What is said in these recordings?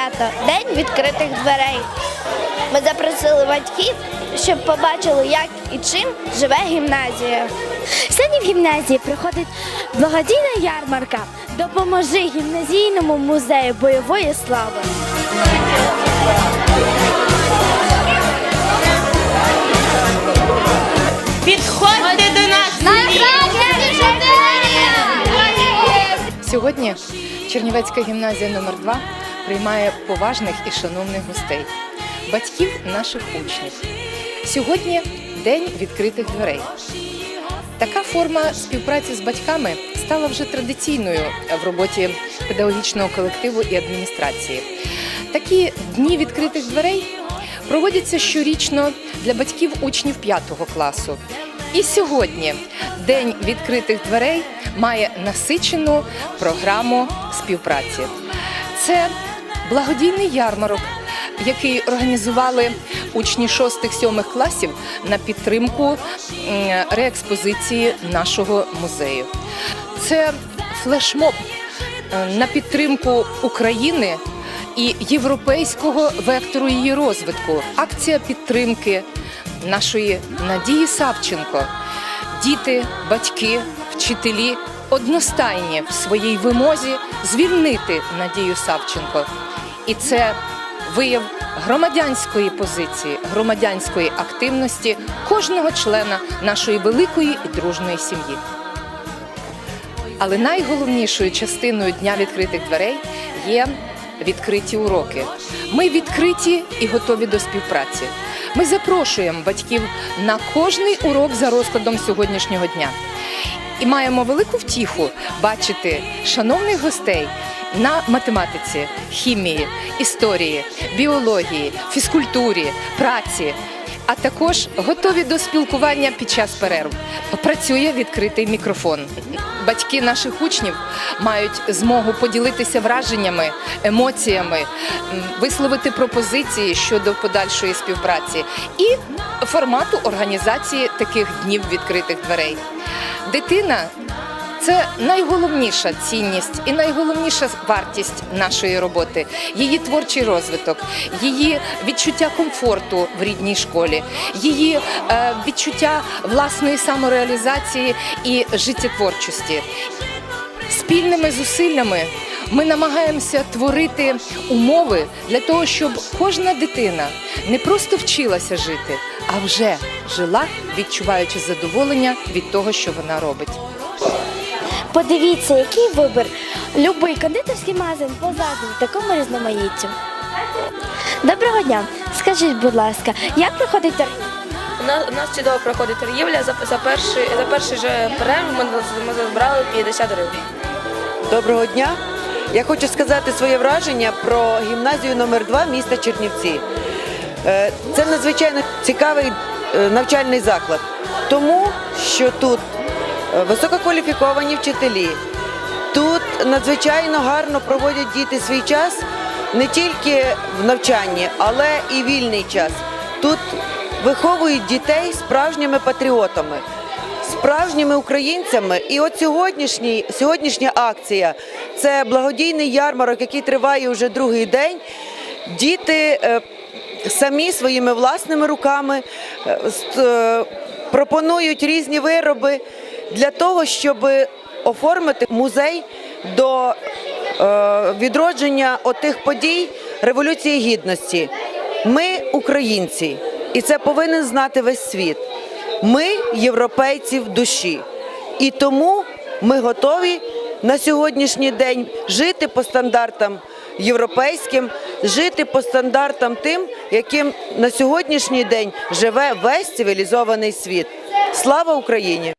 свято День відкритих дверей. Ми запросили батьків, щоб побачили, як і чим живе гімназія. Сьогодні в гімназії проходить благодійна ярмарка. Допоможи гімназійному музею бойової слави. Підходьте до нас! Сьогодні Чернівецька гімназія номер 2 приймає поважних і шановних гостей, батьків наших учнів. Сьогодні день відкритих дверей. Така форма співпраці з батьками стала вже традиційною в роботі педагогічного колективу і адміністрації. Такі дні відкритих дверей проводяться щорічно для батьків учнів 5 класу. І сьогодні День відкритих дверей має насичену програму співпраці. Це благодійний ярмарок, який організували учні 6-7 класів на підтримку реекспозиції нашого музею. Це флешмоб е, на підтримку України і європейського вектору її розвитку. Акція підтримки нашої Надії Савченко. Діти, батьки, вчителі одностайні в своїй вимозі звільнити Надію Савченко. І це вияв громадянської позиції, громадянської активності кожного члена нашої великої і дружної сім'ї. Але найголовнішою частиною дня відкритих дверей є відкриті уроки. Ми відкриті і готові до співпраці. Ми запрошуємо батьків на кожний урок за розкладом сьогоднішнього дня. І маємо велику втіху бачити шановних гостей на математиці, хімії, історії, біології, фізкультурі, праці, а також готові до спілкування під час перерв. Працює відкритий мікрофон. Батьки наших учнів мають змогу поділитися враженнями, емоціями, висловити пропозиції щодо подальшої співпраці і формату організації таких днів відкритих дверей. Дитина це найголовніша цінність і найголовніша вартість нашої роботи, її творчий розвиток, її відчуття комфорту в рідній школі, її е, відчуття власної самореалізації і життєтворчості. Спільними зусиллями ми намагаємося творити умови для того, щоб кожна дитина не просто вчилася жити, а вже жила, відчуваючи задоволення від того, що вона робить. Подивіться, який вибір. Любий кондитерський магазин позаду такому різноманіттю. Доброго дня. Скажіть, будь ласка, як проходить торгівля? У нас, у нас чудово проходить торгівля. За, за, перший, за перший же перерв ми, ми забрали 50 гривень. Доброго дня. Я хочу сказати своє враження про гімназію номер 2 міста Чернівці. Е, Це надзвичайно цікавий е, навчальний заклад, тому що тут висококваліфіковані вчителі. Тут надзвичайно гарно проводять діти свій час не тільки в навчанні, але і вільний час. Тут виховують дітей справжніми патріотами справжніми українцями. І от сьогоднішній, сьогоднішня акція це благодійний ярмарок, який триває вже другий день. Діти е, самі своїми власними руками е, е, пропонують різні вироби для того, щоб оформити музей до е, відродження отих подій Революції Гідності. Ми українці, і це повинен знати весь світ. Ми європейці в душі, і тому ми готові на сьогоднішній день жити по стандартам європейським, жити по стандартам тим, яким на сьогоднішній день живе весь цивілізований світ. Слава Україні!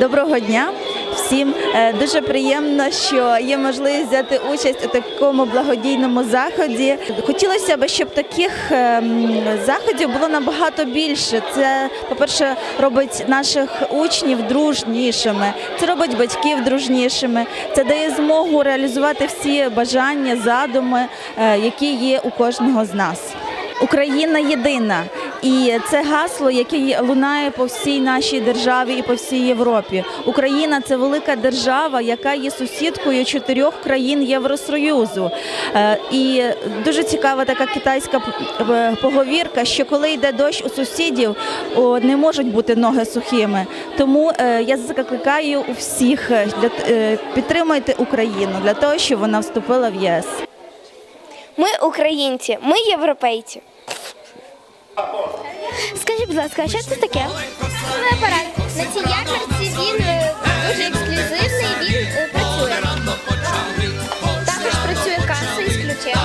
Доброго дня всім. Е, Дуже приємно, що є можливість взяти участь у такому благодійному заході. Хотілося б, щоб таких ем, заходів було набагато більше. Це, по-перше, робить наших учнів дружнішими, це робить батьків дружнішими, це дає змогу реалізувати всі бажання, задуми, е, які є у кожного з нас. Україна єдина, І це гасло, яке лунає по всій нашій державі і по всій Європі. Україна це велика держава, яка є сусідкою чотирьох країн Євросоюзу. Е, І дуже цікава така китайська е, поговірка, що коли йде дощ у сусідів, не можуть бути ноги сухими. Тому е, я закликаю у всіх підтримайте Україну для того, щоб вона вступила в ЄС. Ми українці, ми європейці. Скажіть, будь ласка, а що це таке? Це апарат. На цій ярмарці він е, дуже ексклюзивний, він е, працює. Також працює каса із ключем.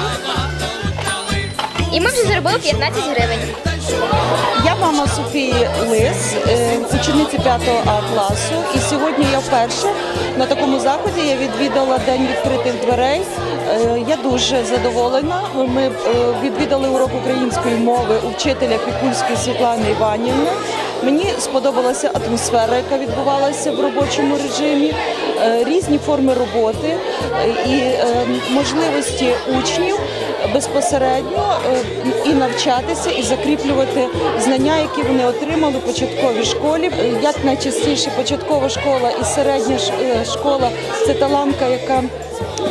І ми вже заробили 15 гривень. Я мама Софії Лис, е, учениця 5 А класу. І сьогодні я вперше на такому заході я відвідала День відкритих дверей. Е, Я дуже задоволена. Ми е, відвідали урок української мови у вчителя Пікульської Світлани Іванівни. Мені сподобалася атмосфера, яка відбувалася в робочому режимі, різні форми роботи е, і е, можливості учнів безпосередньо е, і навчатися, і закріплювати знання, які вони отримали в початковій школі. Е, Як найчастіше початкова школа і середня е, школа це таланка, яка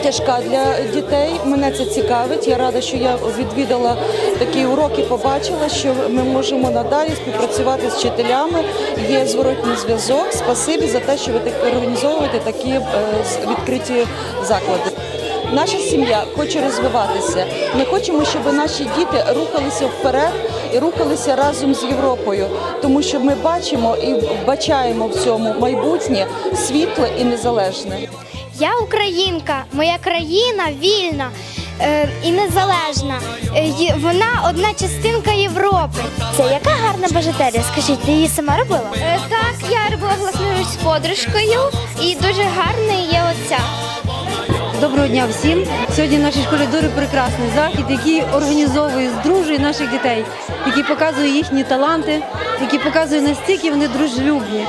тяжка для дітей. Мене це цікавить. Я рада, що я відвідала такі уроки, побачила, що ми можемо надалі співпрацювати з вчителями. Є зворотній зв'язок. Спасибі за те, що ви так організовуєте такі е, відкриті заклади. Наша сім'я хоче розвиватися. Ми хочемо, щоб наші діти рухалися вперед і рухалися разом з Європою, тому що ми бачимо і вбачаємо в цьому майбутнє світле і незалежне. Я українка, моя країна вільна е, і незалежна. Е, вона одна частинка Європи. Це яка гарна бажатерія? Скажіть, ти її сама робила? Е, так, я робила власноруч з подружкою і дуже гарний є оця. Доброго дня всім. Сьогодні в нашій школі дуже прекрасний захід, який організовує, здружує наших дітей, який показує їхні таланти, який показує настільки вони дружелюбні.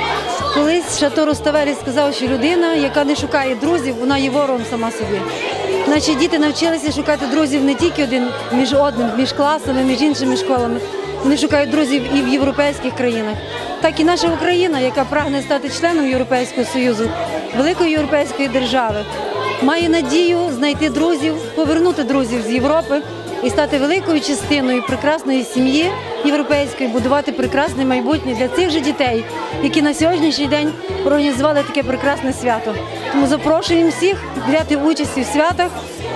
Колись Шато Руставелі сказав, що людина, яка не шукає друзів, вона є ворогом сама собі. Наші діти навчилися шукати друзів не тільки один між одним, між класами, між іншими школами. Вони шукають друзів і в європейських країнах. Так і наша Україна, яка прагне стати членом Європейського Союзу, великої європейської держави, має надію знайти друзів, повернути друзів з Європи і стати великою частиною прекрасної сім'ї європейської, будувати прекрасне майбутнє для цих же дітей, які на сьогоднішній день організували таке прекрасне свято. Тому запрошуємо всіх взяти участь у святах,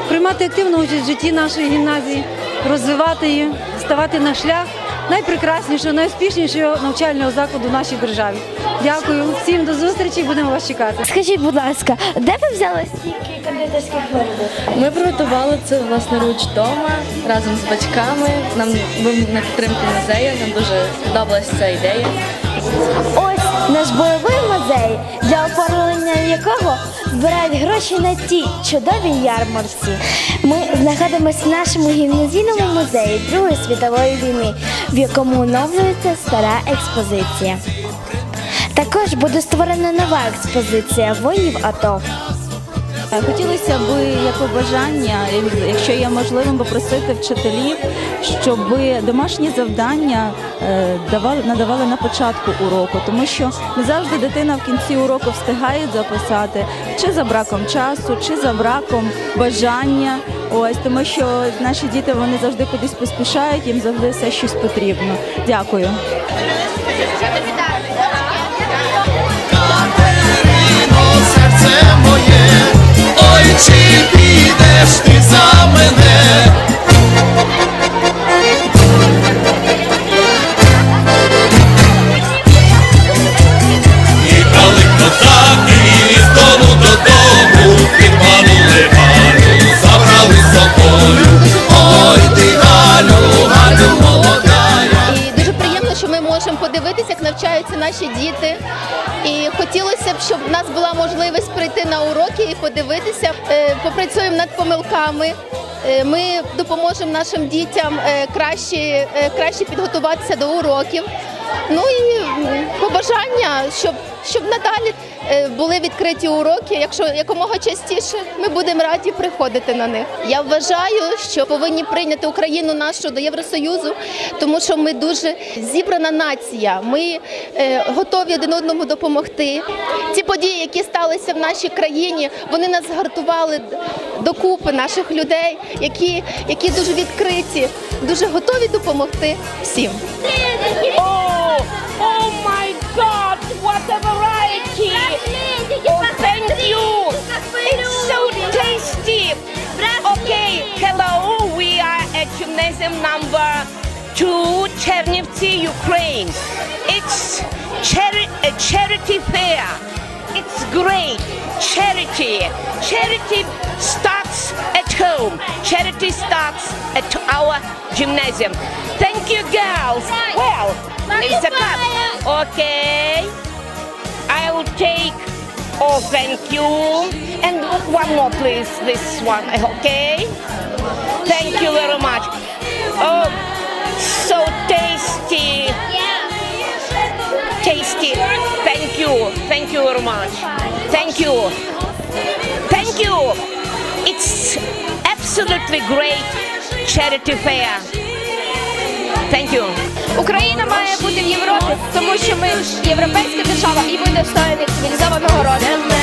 приймати активну участь в житті нашої гімназії, розвивати її, ставати на шлях найпрекраснішого, найуспішнішого навчального закладу в нашій державі. Дякую всім до зустрічі. Будемо вас чекати. Скажіть, будь ласка, де ви взяли стільки кондитерських виробів? Ми приготували це власноруч вдома разом з батьками. Нам ми на підтримку музею. Нам дуже сподобалася ця ідея. Ось наш бойовий музей, для оформлення якого збирають гроші на тій чудовій ярмарці. Ми знаходимося в нашому гімназійному музеї Другої світової війни, в якому оновлюється стара експозиція. Також буде створена нова експозиція воїнів АТО. Хотілося б як побажання, якщо є можливим, попросити вчителів, щоб домашні завдання е, давали надавали на початку уроку, тому що не завжди дитина в кінці уроку встигає записати чи за браком часу, чи за браком бажання. Ось тому, що наші діти вони завжди кудись поспішають, їм завжди все щось потрібно. Дякую. серце моє, чи підеш ти за мене? Їхали козаки з дому додому, підманули Галю, забрали собою. І дуже приємно, що ми можемо подивитися, як навчаються наші діти. І хотілося б, щоб в нас була можливість прийти на уроки і подивитися, помилками. Е, Ми допоможемо нашим дітям е, краще, е, краще підготуватися до уроків. Ну і побажання, щоб, щоб надалі е, були відкриті уроки. Якщо якомога частіше ми будемо раді приходити на них. Я вважаю, що повинні прийняти Україну нашу до Євросоюзу, тому що ми дуже зібрана нація. Ми е, готові один одному допомогти. Ці події, які сталися в нашій країні, вони нас згартували докупи наших людей, які, які дуже відкриті, дуже готові допомогти всім. You! It's so tasty! Okay, hello, we are at gymnasium number two, Chernivtsi, Ukraine. It's chari- a charity fair. It's great. Charity. Charity starts at home. Charity starts at our gymnasium. Thank you, girls. Well, it's a cup. Okay. I will take. Oh, thank you. And one more, please. This one. Okay. Thank you very much. Oh, so tasty. Tasty. Thank you. Thank you very much. Thank you. Thank you. It's absolutely great charity fair. Thank you. Україна має бути в Європі, тому що ми європейська держава і ми достойні цивілізованого розвитку.